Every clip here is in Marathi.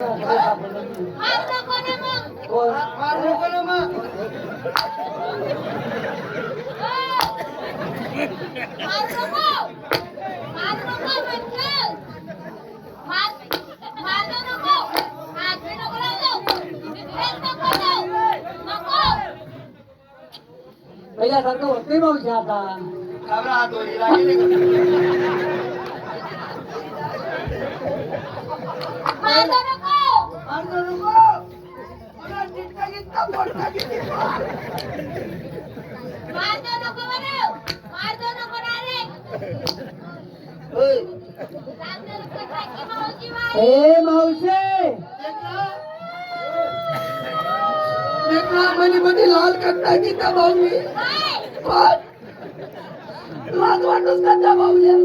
मार नको ना मग कोण? मार नको ना मग मार नको मार नको म्हटलं मार मारलं नको हात बी नको लावू हेच नको लावू. नको पहिल्यासारखं होत नाही मावशी आता घाबरा हात वरी ए मावशे! मनी मनी लाल घेतला भाऊनी काय पण लाज वाटच का भाऊल्या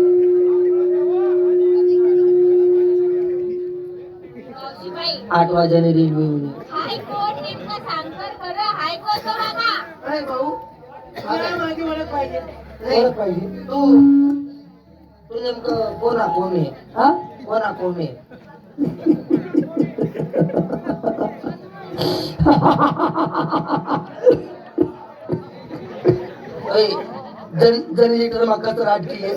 मावशी? बाई आठ वाजाने रेल्वे येऊन हाय कोण नेमकं सांगतर तो ए भाऊ मला माझी ओळख पाहिजे. ओळख पाहिजे? तू तू नेमकं कोणा कोण आहे? हा? कोणा कोण आहे? ओय, जन जनरेटर मकाचं राटकी आहे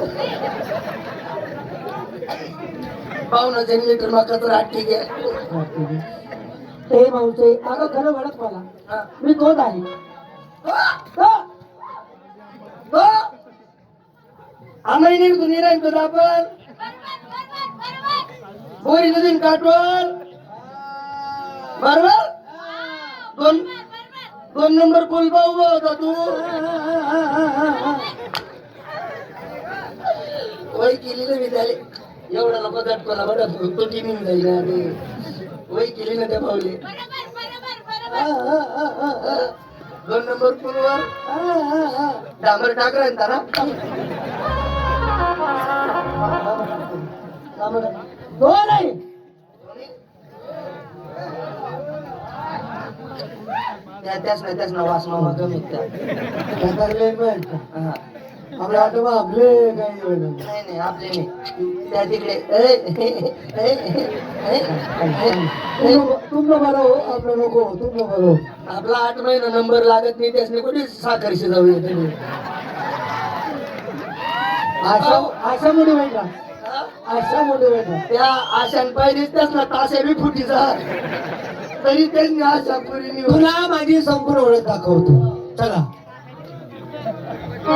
पाहुणा जनरेटर मकाचं राटकी आहे. ए मावशे अगं खरं ओळख मला. मी तोच आहे? आम्ही आपण बरोबर बरोबर बरोबर बोरी नदीन काटवर बरोबर? दोन दोन नंबर पाहू उभा होता तू. वय केली ना मी त्याले. एवढा नको झटकोला बडा तुटी निघून जाईल. ते वय केली ना त्या पावले बरोबर बरोबर बरोबर. दोन नंबर पूलवर डांबर टाकला ना तारा दोन आहे. त्या त्याच नाही त्याच ना वास मामा कमी त्या आपल्या आठवण आपले काही नाही. नाही आपले नाही. त्या तिकडे. तुमनं बरं हो आपलं नको तुमनं बरं हो. आपला आठ महिना नंबर लागत नाही त्यासने कुठे साखरशी जाऊ तुम्ही? आशा आशा मोठी हा? आशा मोठी बैठा त्या आशान पाहिजेच त्याच ना ताशा बी फुटीचा तरी त्यांनी आशा पुरी तुला माझी संपूर्ण ओळख दाखवतो. चला.